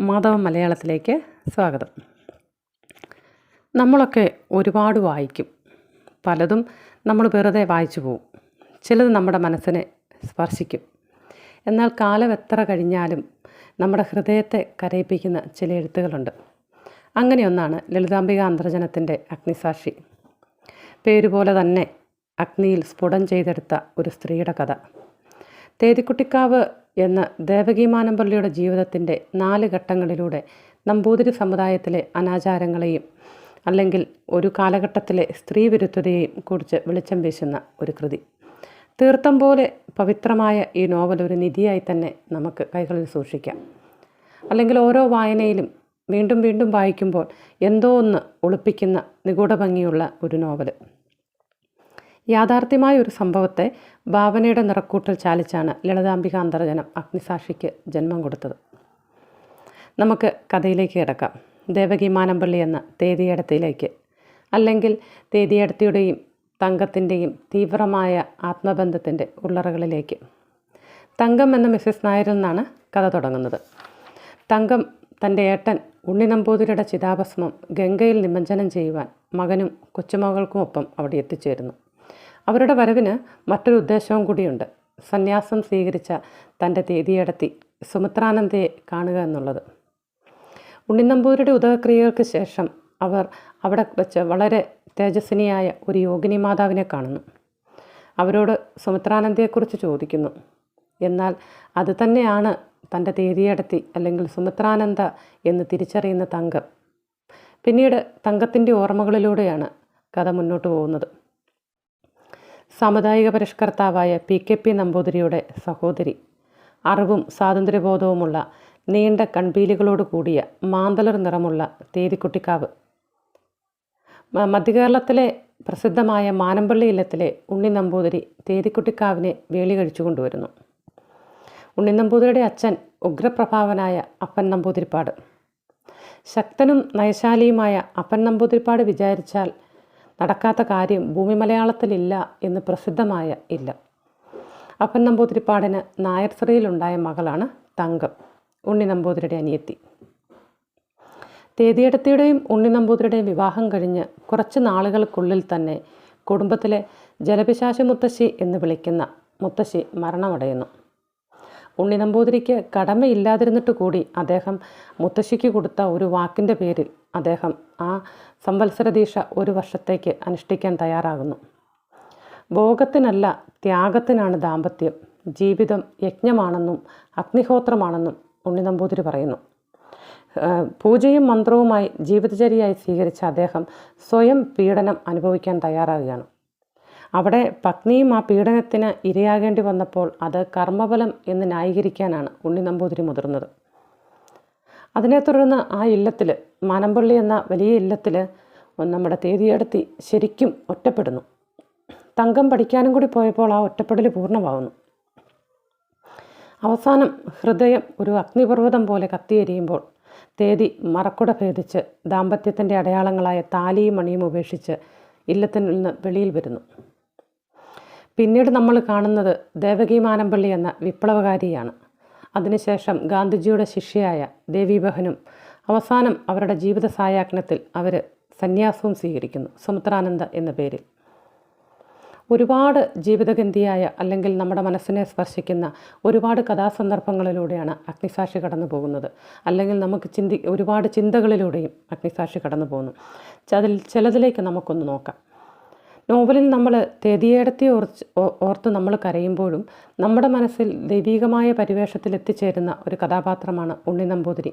മാധവ മലയാളത്തിലേക്ക് സ്വാഗതം. നമ്മളൊക്കെ ഒരുപാട് വായിക്കും. പലതും നമ്മൾ വെറുതെ വായിച്ചു പോവും. ചിലത് നമ്മുടെ മനസ്സിനെ സ്പർശിക്കും. എന്നാൽ കാലം എത്ര കഴിഞ്ഞാലും നമ്മുടെ ഹൃദയത്തെ കരയിപ്പിക്കുന്ന ചില എഴുത്തുകളുണ്ട്. അങ്ങനെയൊന്നാണ് ലളിതാംബിക അന്തർജനത്തിന്റെ അഗ്നിസാക്ഷി. പേരുപോലെ തന്നെ അഗ്നിയിൽ സ്ഫുടം ചെയ്തെടുത്ത ഒരു സ്ത്രീയുടെ കഥ. തേതിക്കുട്ടിക്കാവ് എന്ന ദേവകീമാനമ്പള്ളിയുടെ ജീവിതത്തിന്റെ നാല് ഘട്ടങ്ങളിലൂടെ നമ്പൂതിരി സമുദായത്തിലെ അനാചാരങ്ങളെയും അല്ലെങ്കിൽ ഒരു കാലഘട്ടത്തിലെ സ്ത്രീ വിരുദ്ധതയെയും കുറിച്ച് വെളിച്ചം വീശുന്ന ഒരു കൃതി. തീർത്ഥം പോലെ പവിത്രമായ ഈ നോവൽ ഒരു നിധിയായി തന്നെ നമുക്ക് കൈകളിൽ സൂക്ഷിക്കാം. അല്ലെങ്കിൽ ഓരോ വായനയിലും വീണ്ടും വീണ്ടും വായിക്കുമ്പോൾ എന്തോ ഒന്ന് ഒളിപ്പിക്കുന്ന നിഗൂഢഭംഗിയുള്ള ഒരു നോവൽ യാഥാർത്ഥ്യമായ ഒരു സംഭവത്തെ ഭാവനയുടെ നിറക്കൂട്ടൽ ചാലിച്ചാണ് ലളിതാംബിക അന്തർജനം അഗ്നിസാക്ഷിക്ക് ജന്മം കൊടുത്തത്. നമുക്ക് കഥയിലേക്ക് കിടക്കാം. ദേവകി മാനമ്പള്ളി എന്ന തേതിയടത്തിയിലേക്ക് അല്ലെങ്കിൽ തേതിയടത്തിയുടെയും തങ്കത്തിന്റെയും തീവ്രമായ ആത്മബന്ധത്തിന്റെ ഉള്ളറകളിലേക്ക്. തങ്കം എന്ന മിസ്സസ് നായരിൽ നിന്നാണ് കഥ തുടങ്ങുന്നത്. തങ്കം തന്റെ ഏട്ടൻ ഉണ്ണി നമ്പൂതിരിയുടെ ചിതാഭസ്മം ഗംഗയിൽ നിമജ്ജനം ചെയ്യുവാൻ മകനും കൊച്ചുമകൾക്കുമൊപ്പം അവിടെ എത്തിച്ചേരുന്നു. അവരുടെ വരവിന് മറ്റൊരു ഉദ്ദേശവും കൂടിയുണ്ട്. സന്യാസം സ്വീകരിച്ച തന്റെ തീയതിയടത്തി സുമിത്രാനന്ദയെ കാണുക എന്നുള്ളത്. ഉണ്ണിനമ്പൂരിയുടെ ഉദകക്രിയകൾക്ക് ശേഷം അവർ അവിടെ വെച്ച് വളരെ തേജസ്വിനിയായ ഒരു യോഗിനി മാതാവിനെ കാണുന്നു. അവരോട് സുമിത്രാനന്ദയെക്കുറിച്ച് ചോദിക്കുന്നു. എന്നാൽ അത് തന്നെയാണ് തന്റെ തീയതിയടത്തി അല്ലെങ്കിൽ സുമിത്രാനന്ദ എന്ന് തിരിച്ചറിയുന്ന തങ്കം. പിന്നീട് തങ്കത്തിന്റെ ഓർമ്മകളിലൂടെയാണ് കഥ മുന്നോട്ട് പോകുന്നത്. സാമുദായിക പരിഷ്കർത്താവായ പി കെ പി നമ്പൂതിരിയുടെ സഹോദരി. അറിവും സ്വാതന്ത്ര്യബോധവുമുള്ള നീണ്ട കൺപീലികളോട് കൂടിയ മാന്തലർ നിറമുള്ള തേതിക്കുട്ടിക്കാവ്. മധ്യകേരളത്തിലെ പ്രസിദ്ധമായ മാനമ്പള്ളി ഇല്ലത്തിലെ ഉണ്ണി നമ്പൂതിരി തേതിക്കുട്ടിക്കാവിനെ വേലി കഴിച്ചു കൊണ്ടുവരുന്നു. ഉണ്ണി നമ്പൂതിരിയുടെ അച്ഛൻ ഉഗ്രപ്രഭാവനായ അപ്പൻ നമ്പൂതിരിപ്പാട്. ശക്തനും നയശാലിയുമായ അപ്പൻ നമ്പൂതിരിപ്പാട് വിചാരിച്ചാൽ നടക്കാത്ത കാര്യം ഭൂമി മലയാളത്തിലില്ല എന്ന് പ്രസിദ്ധമായ ഇല്ല. അപ്പൻ നമ്പൂതിരിപ്പാടിന് നായർ സ്ത്രീയിലുണ്ടായ മകളാണ് തങ്കം ഉണ്ണി നമ്പൂതിരിയുടെ അനിയത്തി. തേതിയടത്തിയുടെയും ഉണ്ണി നമ്പൂതിരിയുടെയും വിവാഹം കഴിഞ്ഞ് കുറച്ച് നാളുകൾക്കുള്ളിൽ തന്നെ കുടുംബത്തിലെ ജലപിശാശ മുത്തശ്ശി എന്ന് വിളിക്കുന്ന മുത്തശ്ശി മരണമടയുന്നു. ഉണ്ണി നമ്പൂതിരിക്ക് കടമയില്ലാതിരുന്നിട്ട് കൂടി അദ്ദേഹം മുത്തശ്ശിക്ക് കൊടുത്ത ഒരു വാക്കിന്റെ പേരിൽ അദ്ദേഹം ആ സംവത്സരദീക്ഷ ഒരു വർഷത്തേക്ക് അനുഷ്ഠിക്കാൻ തയ്യാറാകുന്നു. ഭോഗത്തിനല്ല ത്യാഗത്തിനാണ് ദാമ്പത്യം. ജീവിതം യജ്ഞമാണെന്നും അഗ്നിഹോത്രമാണെന്നും ഉണ്ണി നമ്പൂതിരി പറയുന്നു പൂജയും മന്ത്രവുമായി ജീവിതചര്യയായി സ്വീകരിച്ച അദ്ദേഹം സ്വയം പീഡനം അനുഭവിക്കാൻ തയ്യാറാകുകയാണ്. അവിടെ പത്നിയും ആ പീഡനത്തിന് ഇരയാകേണ്ടി വന്നപ്പോൾ അത് കർമ്മഫലം എന്ന് ന്യായീകരിക്കാനാണ് ഉണ്ണി നമ്പൂതിരി മുതിർന്നത്. അതിനെ തുടർന്ന് ആ ഇല്ലത്തിൽ മാനമ്പള്ളി എന്ന വലിയ ഇല്ലത്തിൽ നമ്മുടെ തേതിയടത്തി ശരിക്കും ഒറ്റപ്പെടുന്നു. തങ്കം പഠിക്കാനും കൂടി പോയപ്പോൾ ആ ഒറ്റപ്പെടൽ പൂർണമാവുന്നു. അവസാനം ഹൃദയം ഒരു അഗ്നിപർവതം പോലെ കത്തിയെരിയുമ്പോൾ തേതി മറക്കുട ഭേദിച്ച് ദാമ്പത്യത്തിന്റെ അടയാളങ്ങളായ താലിയും മണിയും ഉപേക്ഷിച്ച് ഇല്ലത്തിൽ നിന്ന് വെളിയിൽ വരുന്നു. പിന്നീട് നമ്മൾ കാണുന്നത് ദേവകി മാനമ്പള്ളി എന്ന വിപ്ലവകാരിയാണ്. അതിനുശേഷം ഗാന്ധിജിയുടെ ശിഷ്യയായ ദേവീബഹനും അവസാനം അവരുടെ ജീവിത സായാഹ്നത്തിൽ അവർ സന്യാസവും സ്വീകരിക്കുന്നു. സുമിത്രാനന്ദ എന്ന പേരിൽ. ഒരുപാട് ജീവിതഗന്ധിയായ അല്ലെങ്കിൽ നമ്മുടെ മനസ്സിനെ സ്പർശിക്കുന്ന ഒരുപാട് കഥാസന്ദർഭങ്ങളിലൂടെയാണ് അഗ്നിസാക്ഷി കടന്നു പോകുന്നത്. അല്ലെങ്കിൽ നമുക്ക് ചിന്തി ഒരുപാട് ചിന്തകളിലൂടെയും അഗ്നിസാക്ഷി കടന്നു പോകുന്നു. അതിൽ ചിലതിലേക്ക് നമുക്കൊന്ന് നോക്കാം. നോവലിൽ നമ്മൾ തെതിയേടത്തെ ഓർച്ച് ഓർത്ത് നമ്മൾ കരയുമ്പോഴും നമ്മുടെ മനസ്സിൽ ദൈവീകമായ പരിവേഷത്തിൽ എത്തിച്ചേരുന്ന ഒരു കഥാപാത്രമാണ് ഉണ്ണി നമ്പൂതിരി.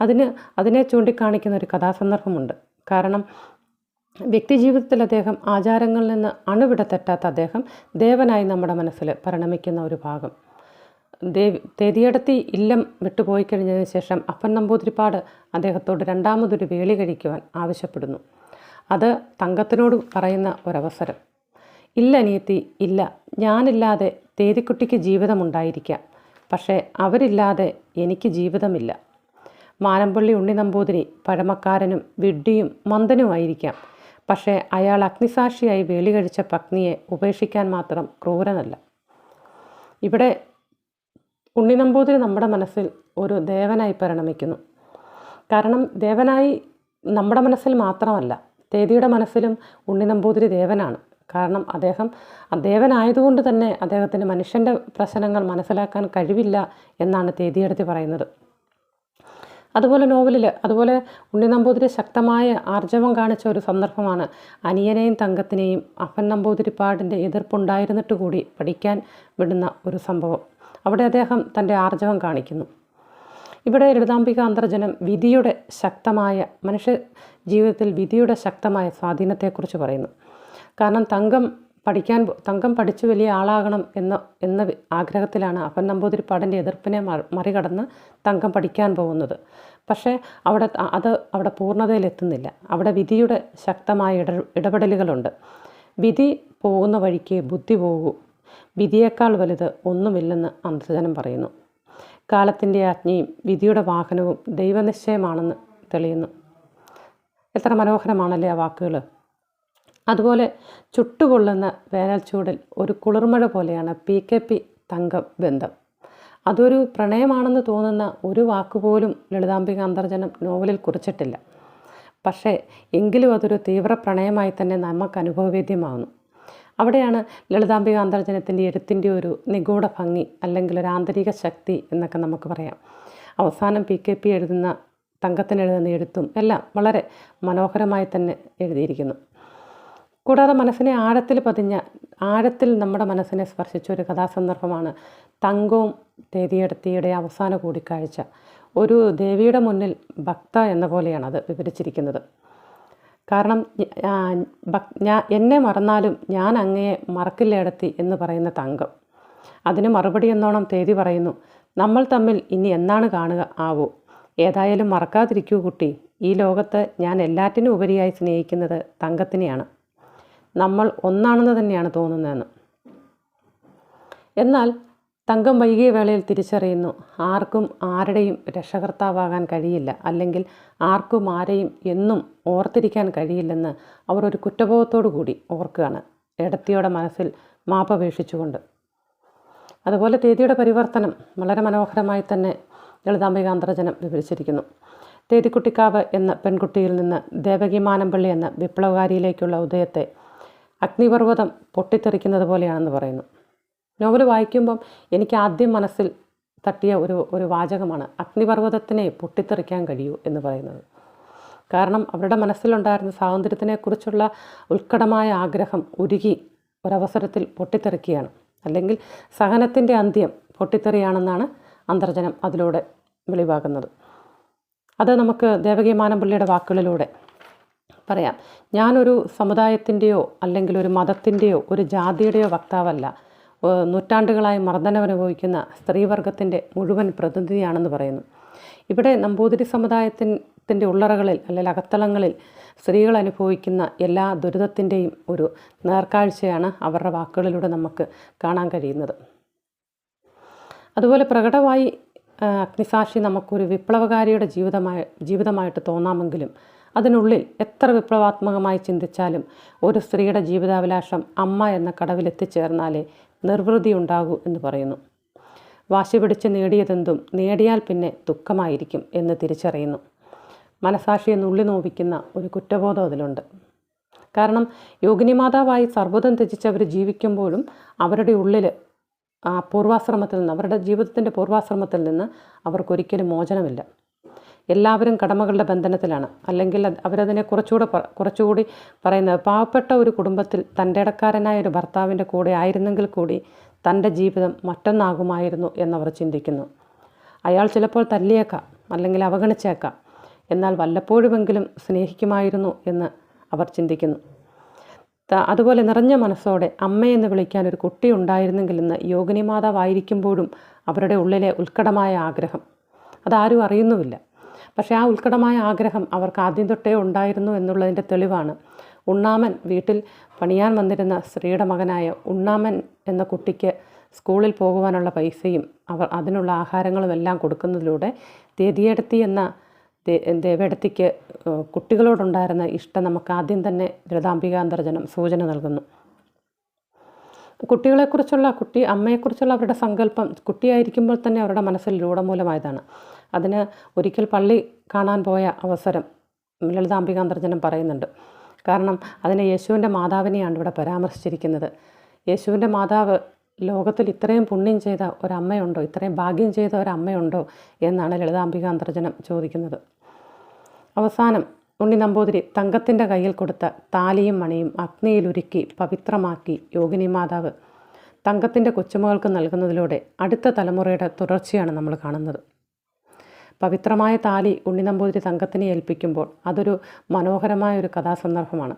അതിന് അതിനെ ചൂണ്ടിക്കാണിക്കുന്ന ഒരു കഥാസന്ദർഭമുണ്ട്. കാരണം വ്യക്തിജീവിതത്തിൽ അദ്ദേഹം ആചാരങ്ങളിൽ നിന്ന് അണുവിട തെറ്റാത്ത അദ്ദേഹം ദേവനായി നമ്മുടെ മനസ്സിൽ പരിണമിക്കുന്ന ഒരു ഭാഗം. ദേവി തെതിയടത്തി ഇല്ലം വിട്ടുപോയി കഴിഞ്ഞതിന് ശേഷം അപ്പൻ നമ്പൂതിരിപ്പാട് അദ്ദേഹത്തോട് രണ്ടാമതൊരു വേളി കഴിക്കുവാൻ ആവശ്യപ്പെടുന്നു. അത് തങ്കത്തിനോട് പറയുന്ന ഒരവസരം. ഇല്ല അനിയത്തി ഇല്ല. ഞാനില്ലാതെ തേതിക്കുട്ടിക്ക് ജീവിതമുണ്ടായിരിക്കാം. പക്ഷേ അവരില്ലാതെ എനിക്ക് ജീവിതമില്ല. മാനമ്പള്ളി ഉണ്ണി നമ്പൂതിരി പഴമക്കാരനും വിഡ്ഢിയും മന്ദനുമായിരിക്കാം. പക്ഷേ അയാൾ അഗ്നിസാക്ഷിയായി വേളി കഴിച്ച പത്നിയെ ഉപേക്ഷിക്കാൻ മാത്രം ക്രൂരനല്ല. ഇവിടെ ഉണ്ണി നമ്പൂതിരി നമ്മുടെ മനസ്സിൽ ഒരു ദേവനായി പരിണമിക്കുന്നു. കാരണം ദേവനായി നമ്മുടെ മനസ്സിൽ മാത്രമല്ല തേതിയുടെ മനസ്സിലും ഉണ്ണി നമ്പൂതിരി ദേവനാണ്. കാരണം അദ്ദേഹം ദേവനായതുകൊണ്ട് തന്നെ അദ്ദേഹത്തിന് മനുഷ്യന്റെ പ്രശ്നങ്ങൾ മനസ്സിലാക്കാൻ കഴിവില്ല എന്നാണ് തേതിയെടുത്ത് പറയുന്നത്. അതുപോലെ നോവലിൽ അതുപോലെ ഉണ്ണി നമ്പൂതിരി ശക്തമായ ആർജവം കാണിച്ച ഒരു സന്ദർഭമാണ് അനിയനെയും തങ്കത്തിനെയും അപ്പൻ നമ്പൂതിരിപ്പാടിന്റെ എതിർപ്പുണ്ടായിരുന്നിട്ട് കൂടി പഠിക്കാൻ വിടുന്ന ഒരു സംഭവം. അവിടെ അദ്ദേഹം തന്റെ ആർജവം കാണിക്കുന്നു. ഇവിടെ ലളിതാംബിക അന്തർജനം വിധിയുടെ ശക്തമായ മനുഷ്യ ജീവിതത്തിൽ വിധിയുടെ ശക്തമായ സ്വാധീനത്തെക്കുറിച്ച് പറയുന്നു. കാരണം തങ്കം പഠിക്കാൻ തങ്കം പഠിച്ച് വലിയ ആളാകണം എന്ന എന്ന ആഗ്രഹത്തിലാണ് അപ്പൻ നമ്പൂതിരിപ്പാടിന്റെ എതിർപ്പിനെ മറികടന്ന് തങ്കം പഠിക്കാൻ പോകുന്നത്. പക്ഷേ അവിടെ അത് അവിടെ പൂർണതയിലെത്തുന്നില്ല. അവിടെ വിധിയുടെ ശക്തമായ ഇട ഇടപെടലുകളുണ്ട്. വിധി പോകുന്ന വഴിക്ക് ബുദ്ധി പോകൂ. വിധിയേക്കാൾ വലുത് ഒന്നുമില്ലെന്ന് അന്തർജനം പറയുന്നു. കാലത്തിന്റെ ആജ്ഞയും വിധിയുടെ വാഹനവും ദൈവനിശ്ചയമാണെന്ന് തെളിയുന്നു. എത്ര മനോഹരമാണല്ലേ ആ വാക്കുകൾ അതുപോലെ ചുട്ടുപൊള്ളുന്ന വേനൽ ചൂടിൽ ഒരു കുളിർമഴ പോലെയാണ് പി കെ പി തങ്കം ബന്ധം അതൊരു പ്രണയമാണെന്ന് തോന്നുന്ന ഒരു വാക്കുപോലും ലളിതാംബിക അന്തർജനം നോവലിൽ കുറിച്ചിട്ടില്ല. പക്ഷേ എങ്കിലും അതൊരു തീവ്ര പ്രണയമായി തന്നെ നമുക്ക് അനുഭവവേദ്യമാകുന്നു അവിടെയാണ് ലളിതാംബിക അന്തർജനത്തിന്റെ എഴുത്തിന്റെ ഒരു നിഗൂഢ ഭംഗി അല്ലെങ്കിൽ ഒരു ആന്തരിക ശക്തി എന്നൊക്കെ നമുക്ക് പറയാം. അവസാനം പി കെ പി എഴുതുന്ന തങ്കത്തിന് എഴുതുന്ന എഴുത്തും എല്ലാം വളരെ മനോഹരമായി തന്നെ എഴുതിയിരിക്കുന്നു. കൂടാതെ മനസ്സിനെ ആഴത്തിൽ പതിഞ്ഞ ആഴത്തിൽ നമ്മുടെ മനസ്സിനെ സ്പർശിച്ച ഒരു കഥാസന്ദർഭമാണ് തങ്കവും തേതിയെടുത്തിയുടെ അവസാന കൂടിക്കാഴ്ച. ഒരു ദേവിയുടെ മുന്നിൽ ഭക്ത എന്ന പോലെയാണ് അത് വിവരിച്ചിരിക്കുന്നത്. കാരണം ഞാൻ എന്നെ മറന്നാലും ഞാൻ അങ്ങയെ മറക്കില്ലേടത്തി എന്ന് പറയുന്ന തങ്കം. അതിന് മറുപടി എന്നോണം തേതി പറയുന്നു നമ്മൾ തമ്മിൽ ഇനി എന്നാണ് കാണുക? ആവോ? ഏതായാലും മറക്കാതിരിക്കൂ കുട്ടി. ഈ ലോകത്ത് ഞാൻ എല്ലാറ്റിനും ഉപരിയായി സ്നേഹിക്കുന്നത് തങ്കത്തിനെയാണ്. നമ്മൾ ഒന്നാണെന്ന് തന്നെയാണ് തോന്നുന്നതെന്ന്. എന്നാൽ തങ്കം വൈകിയ വേളയിൽ തിരിച്ചറിയുന്നു. ആർക്കും ആരുടെയും രക്ഷകർത്താവാകാൻ കഴിയില്ല. അല്ലെങ്കിൽ ആർക്കും ആരെയും എന്നും ഓർത്തിരിക്കാൻ കഴിയില്ലെന്ന് അവർ ഒരു കുറ്റബോധത്തോടു കൂടി ഓർക്കുകയാണ്. എടത്തിയുടെ മനസ്സിൽ മാപ്പപേക്ഷിച്ചുകൊണ്ട്. അതുപോലെ തേതിയുടെ പരിവർത്തനം വളരെ മനോഹരമായി തന്നെ ലളിതാംബിക അന്തർജനം വിവരിച്ചിരിക്കുന്നു. തേതിക്കുട്ടിക്കാവ് എന്ന പെൺകുട്ടിയിൽ നിന്ന് ദേവകി എന്ന വിപ്ലവകാരിയിലേക്കുള്ള ഉദയത്തെ അഗ്നിപർവതം പൊട്ടിത്തെറിക്കുന്നത് പോലെയാണെന്ന് പറയുന്നു. നോവൽ വായിക്കുമ്പം എനിക്ക് ആദ്യം മനസ്സിൽ തട്ടിയ ഒരു ഒരു വാചകമാണ് അഗ്നിപർവതത്തിനെ പൊട്ടിത്തെറിക്കാൻ കഴിയൂ എന്ന് പറയുന്നത്. കാരണം അവരുടെ മനസ്സിലുണ്ടായിരുന്ന സ്വാതന്ത്ര്യത്തിനെക്കുറിച്ചുള്ള ഉത്കടമായ ആഗ്രഹം ഉരുകി ഒരവസരത്തിൽ പൊട്ടിത്തെറിക്കുകയാണ്. അല്ലെങ്കിൽ സഹനത്തിന്റെ അന്ത്യം പൊട്ടിത്തെറിയാണെന്നാണ് അന്തർജനം അതിലൂടെ വെളിവാകുന്നത്. അത് നമുക്ക് ദേവകി മാനമ്പള്ളിയുടെ വാക്കുകളിലൂടെ പറയാം. ഞാനൊരു സമുദായത്തിന്റെയോ അല്ലെങ്കിൽ ഒരു മതത്തിന്റെയോ ഒരു ജാതിയുടെയോ വക്താവല്ല. നൂറ്റാണ്ടുകളായി മർദ്ദനമനുഭവിക്കുന്ന സ്ത്രീവർഗത്തിന്റെ മുഴുവൻ പ്രതിനിധിയാണെന്ന് പറയുന്നു. ഇവിടെ നമ്പൂതിരി സമുദായത്തിന്റെ ഉള്ളറകളിൽ അല്ലെങ്കിൽ അകത്തളങ്ങളിൽ സ്ത്രീകൾ അനുഭവിക്കുന്ന എല്ലാ ദുരിതത്തിന്റെയും ഒരു നേർക്കാഴ്ചയാണ് അവരുടെ വാക്കുകളിലൂടെ നമുക്ക് കാണാൻ കഴിയുന്നത്. അതുപോലെ പ്രകടമായി അഗ്നിസാക്ഷി നമുക്കൊരു വിപ്ലവകാരിയുടെ ജീവിതമായ ജീവിതമായിട്ട് തോന്നാമെങ്കിലും അതിനുള്ളിൽ എത്ര വിപ്ലവാത്മകമായി ചിന്തിച്ചാലും ഒരു സ്ത്രീയുടെ ജീവിതാഭിലാഷം അമ്മ എന്ന കടവിലെത്തിച്ചേർന്നാലേ നിർവൃതി ഉണ്ടാകൂ എന്ന് പറയുന്നു. വാശി പിടിച്ച് നേടിയതെന്തും നേടിയാൽ പിന്നെ ദുഃഖമായിരിക്കും എന്ന് തിരിച്ചറിയുന്നു. മനസാക്ഷിയെ നുള്ളി നോവിക്കുന്ന ഒരു കുറ്റബോധം അതിലുണ്ട്. കാരണം യോഗിനി മാതാവായി സർവതം ത്യജിച്ചവർ ജീവിക്കുമ്പോഴും അവരുടെ ഉള്ളിൽ പൂർവാശ്രമത്തിൽ നിന്ന് അവരുടെ ജീവിതത്തിന്റെ പൂർവാശ്രമത്തിൽ നിന്ന് അവർക്കൊരിക്കലും മോചനമില്ല. എല്ലാവരും കടമകളുടെ ബന്ധനത്തിലാണ്. അല്ലെങ്കിൽ അവരതിനെ കുറച്ചുകൂടെ കുറച്ചുകൂടി പറയുന്നത്. പാവപ്പെട്ട ഒരു കുടുംബത്തിൽ തന്റെ ഇടക്കാരനായ ഒരു ഭർത്താവിന്റെ കൂടെ ആയിരുന്നെങ്കിൽ കൂടി തന്റെ ജീവിതം മറ്റൊന്നാകുമായിരുന്നു എന്നവർ ചിന്തിക്കുന്നു. അയാൾ ചിലപ്പോൾ തല്ലിയേക്കാം അല്ലെങ്കിൽ അവഗണിച്ചേക്കാം. എന്നാൽ വല്ലപ്പോഴുമെങ്കിലും സ്നേഹിക്കുമായിരുന്നു എന്ന് അവർ ചിന്തിക്കുന്നു. അതുപോലെ നിറഞ്ഞ മനസ്സോടെ അമ്മയെന്ന് വിളിക്കാൻ ഒരു കുട്ടി ഉണ്ടായിരുന്നെങ്കിലെന്ന് യോഗിനി മാതാവായിരിക്കുമ്പോഴും അവരുടെ ഉള്ളിലെ ഉത്കടമായ ആഗ്രഹം. അതാരും അറിയുന്നുമില്ല. പക്ഷേ ആ ഉത്കടമായ ആഗ്രഹം അവർക്ക് ആദ്യം തൊട്ടേ ഉണ്ടായിരുന്നു എന്നുള്ളതിന്റെ തെളിവാണ്. ഉണ്ണാമൻ വീട്ടിൽ പണിയാൻ വന്നിരുന്ന സ്ത്രീയുടെ മകനായ ഉണ്ണാമൻ എന്ന കുട്ടിക്ക് സ്കൂളിൽ പോകുവാനുള്ള പൈസയും അവർ അതിനുള്ള ആഹാരങ്ങളും എല്ലാം കൊടുക്കുന്നതിലൂടെ തേതിയെടുത്തി എന്ന ദേവേടത്തിക്ക് കുട്ടികളോടുണ്ടായിരുന്ന ഇഷ്ടം നമുക്ക് ആദ്യം തന്നെ ലളിതാംബികാന്തർജനം സൂചന നൽകുന്നു. കുട്ടികളെക്കുറിച്ചുള്ള കുട്ടി അമ്മയെക്കുറിച്ചുള്ള അവരുടെ സങ്കല്പം കുട്ടിയായിരിക്കുമ്പോൾ തന്നെ അവരുടെ മനസ്സിൽ രൂഢമൂലമായതാണ്. അതിന് ഒരിക്കൽ പള്ളി കാണാൻ പോയ അവസരം ലളിതാംബികാന്തർജനം പറയുന്നുണ്ട്. കാരണം അതിനെ യേശുവിന്റെ മാതാവിനെയാണ് ഇവിടെ പരാമർശിച്ചിരിക്കുന്നത്. യേശുവിന്റെ മാതാവ് ലോകത്തിൽ ഇത്രയും പുണ്യം ചെയ്ത ഒരമ്മയുണ്ടോ? ഇത്രയും ഭാഗ്യം ചെയ്ത ഒരമ്മയുണ്ടോ? എന്നാണ് ലളിതാംബികാന്തർജനം ചോദിക്കുന്നത്. അവസാനം ഉണ്ണി നമ്പൂതിരി തങ്കത്തിന്റെ കയ്യിൽ കൊടുത്ത താലിയും മണിയും അഗ്നിയിലുരുക്കി പവിത്രമാക്കി യോഗിനി മാതാവ് തങ്കത്തിന്റെ കൊച്ചുമകൾക്ക് നൽകുന്നതിലൂടെ അടുത്ത തലമുറയുടെ തുടർച്ചയാണ് നമ്മൾ കാണുന്നത്. പവിത്രമായ താലി ഉണ്ണി നമ്പൂതിരി തങ്കത്തിനെ ഏൽപ്പിക്കുമ്പോൾ അതൊരു മനോഹരമായ ഒരു കഥാസന്ദർഭമാണ്.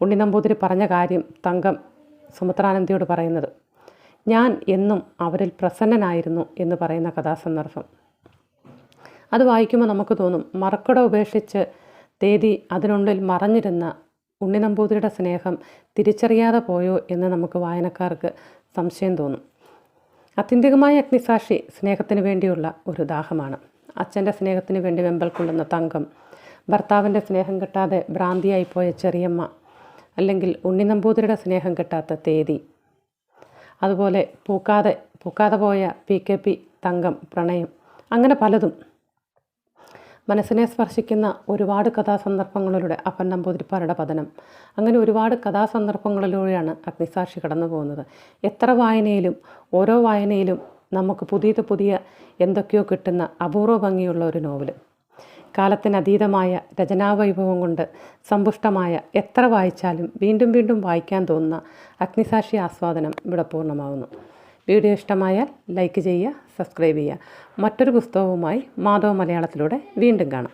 ഉണ്ണി നമ്പൂതിരി പറഞ്ഞ കാര്യം തങ്കം സുമിത്രാനന്ദിയോട് പറയുന്നത് ഞാൻ എന്നും അവരിൽ പ്രസന്നനായിരുന്നു എന്ന് പറയുന്ന കഥാസന്ദർഭം. അത് വായിക്കുമ്പോൾ നമുക്ക് തോന്നും മറക്കട ഉപേക്ഷിച്ച് തേതി അതിനുള്ളിൽ മറഞ്ഞിരുന്ന ഉണ്ണി നമ്പൂതിരിയുടെ സ്നേഹം തിരിച്ചറിയാതെ പോയോ എന്ന് നമുക്ക് വായനക്കാർക്ക് സംശയം തോന്നും. അത്യന്തികമായ അഗ്നിസാക്ഷി സ്നേഹത്തിന് വേണ്ടിയുള്ള ഒരു ദാഹമാണ്. അച്ഛന്റെ സ്നേഹത്തിന് വേണ്ടി വെമ്പൽ കൊള്ളുന്ന തങ്കം. ഭർത്താവിന്റെ സ്നേഹം കിട്ടാതെ ഭ്രാന്തിയായിപ്പോയ ചെറിയമ്മ. അല്ലെങ്കിൽ ഉണ്ണി നമ്പൂതിരിയുടെ സ്നേഹം കിട്ടാത്ത തേതി. അതുപോലെ പൂക്കാതെ പൂക്കാതെ പോയ പി കെ പി തങ്കം പ്രണയം. അങ്ങനെ പലതും. മനസ്സിനെ സ്പർശിക്കുന്ന ഒരുപാട് കഥാസന്ദർഭങ്ങളിലൂടെ അപ്പൻ നമ്പൂതിരിപ്പാരുടെ പതനം. അങ്ങനെ ഒരുപാട് കഥാസന്ദർഭങ്ങളിലൂടെയാണ് അഗ്നിസാക്ഷി കടന്നു പോകുന്നത് എത്ര വായനയിലും ഓരോ വായനയിലും നമുക്ക് പുതിയത് പുതിയ എന്തൊക്കെയോ കിട്ടുന്ന അപൂർവ ഭംഗിയുള്ള ഒരു നോവൽ കാലത്തിനതീതമായ രചനാവൈഭവം കൊണ്ട് സമ്പുഷ്ടമായ എത്ര വായിച്ചാലും വീണ്ടും വീണ്ടും വായിക്കാൻ തോന്നുന്ന അഗ്നിസാക്ഷി ആസ്വാദനം ഇവിടെ പൂർണമാകുന്നു വീഡിയോ ഇഷ്ടമായാൽ ലൈക്ക് ചെയ്യുക സബ്സ്ക്രൈബ് ചെയ്യുക. മറ്റൊരു പുസ്തകവുമായി മാധവ മലയാളത്തിലൂടെ വീണ്ടും കാണാം.